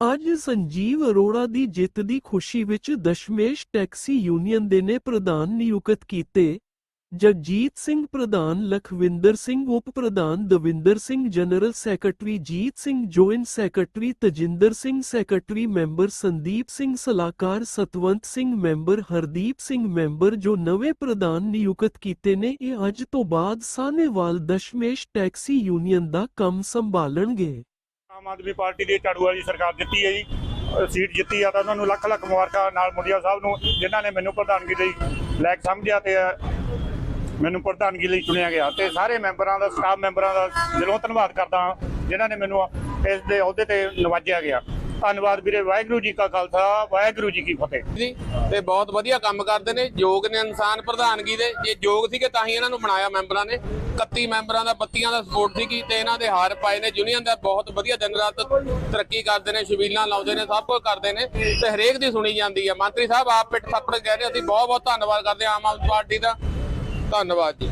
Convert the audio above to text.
ਅੱਜ ਸੰਜੀਵ ਅਰੋੜਾ ਦੀ ਜਿੱਤ ਦੀ ਖੁਸ਼ੀ ਵਿੱਚ ਦਸ਼ਮੇਸ਼ ਟੈਕਸੀ ਯੂਨੀਅਨ ਦੇ ਨੇ ਪ੍ਰਧਾਨ ਨਿਯੁਕਤ ਕੀਤੇ। ਜਗਜੀਤ ਸਿੰਘ ਪ੍ਰਧਾਨ ਲਖਵਿੰਦਰ ਸਿੰਘ, ਉਪ ਪ੍ਰਧਾਨ Davinder Singh, general secretary Jeet Singh joint secretary Tajinder Singh, secretary member Sandeep Singh, ਸਲਾਹਕਾਰ ਸਤਵੰਤ ਸਿੰਘ, ਮੈਂਬਰ ਹਰਦੀਪ ਸਿੰਘ, ਮੈਂਬਰ ਜੋ ਨਵੇਂ ਪ੍ਰਧਾਨ ਨਿਯੁਕਤ ਕੀਤੇ ਨੇ, ਇਹ ਅੱਜ ਤੋਂ ਬਾਅਦ ਸਾਹਨੇਵਾਲ ਦਸ਼ਮੇਸ਼ ਟੈਕਸੀ ਯੂਨੀਅਨ ਦਾ ਕੰਮ ਸੰਭਾਲਣਗੇ। ਆਮ ਆਦਮੀ ਪਾਰਟੀ ਦੀ ਝਾੜੂ ਵਾਲੀ ਸਰਕਾਰ ਜਿੱਤੀ ਹੈ ਜੀ ਸੀਟ ਜਿੱਤੀ ਆ ਤਾਂ ਉਹਨਾਂ ਨੂੰ ਲੱਖ ਲੱਖ ਮੁਬਾਰਕਾਂ ਨਾਲ ਮੁੰਡਿਆ ਸਾਹਿਬ ਨੂੰ, ਜਿਨ੍ਹਾਂ ਨੇ ਮੈਨੂੰ ਪ੍ਰਧਾਨਗੀ ਲਈ ਲਾਇਕ ਸਮਝਿਆ ਤੇ ਮੈਨੂੰ ਪ੍ਰਧਾਨਗੀ ਲਈ ਚੁਣਿਆ ਗਿਆ ਤੇ ਸਾਰੇ ਮੈਂਬਰਾਂ ਦਾ, ਸਟਾਫ ਮੈਂਬਰਾਂ ਦਾ ਦਿਲੋਂ ਧੰਨਵਾਦ ਕਰਦਾ ਹਾਂ, ਜਿਨ੍ਹਾਂ ਨੇ ਮੈਨੂੰ ਇਸ ਦੇ ਅਹੁਦੇ ਤੇ ਨਵਾਜਿਆ ਗਿਆ। ਧੰਨਵਾਦ ਵੀਰੇ ਵਾਹਿਗੁਰੂ ਜੀ ਕਾ ਖਾਲਸਾ ਵਾਹਿਗੁਰੂ ਜੀ ਕੀ ਫਤਿਹ। ਜੀ ਤੇ ਬਹੁਤ ਵਧੀਆ ਕੰਮ ਕਰਦੇ ਨੇ ਯੋਗ ਨੇ ਇਨਸਾਨ ਪ੍ਰਧਾਨਗੀ ਦੇ ਜੇ ਯੋਗ ਸੀਗੇ ਤਾਂ ਹੀ ਇਹਨਾਂ ਨੂੰ ਬਣਾਇਆ ਮੈਂਬਰਾਂ ਨੇ। 31 ਮੈਂਬਰਾਂ ਦਾ ਬੱਤੀਆਂ ਦਾ ਸਪੋਰਟ ਸੀਗੀ ਤੇ ਇਹਨਾਂ ਦੇ ਹਾਰ ਪਾਏ ਨੇ ਯੂਨੀਅਨ ਦਾ ਬਹੁਤ ਵਧੀਆ ਦਿਨ ਰਾਤ ਤਰੱਕੀ ਕਰਦੇ ਨੇ ਛਬੀਲਾਂ ਲਾਉਂਦੇ ਨੇ ਸਭ ਕੁਝ ਕਰਦੇ ਨੇ ਤੇ ਹਰੇਕ ਦੀ ਸੁਣੀ ਜਾਂਦੀ ਹੈ ਮੰਤਰੀ ਸਾਹਿਬ ਆਪ ਪਿੱਠ ਥੱਪੜ ਕਹਿ ਰਹੇ ਅਸੀਂ ਬਹੁਤ ਬਹੁਤ ਧੰਨਵਾਦ ਕਰਦੇ ਆਮ ਆਦਮੀ ਪਾਰਟੀ ਦਾ। ਧੰਨਵਾਦ ਜੀ।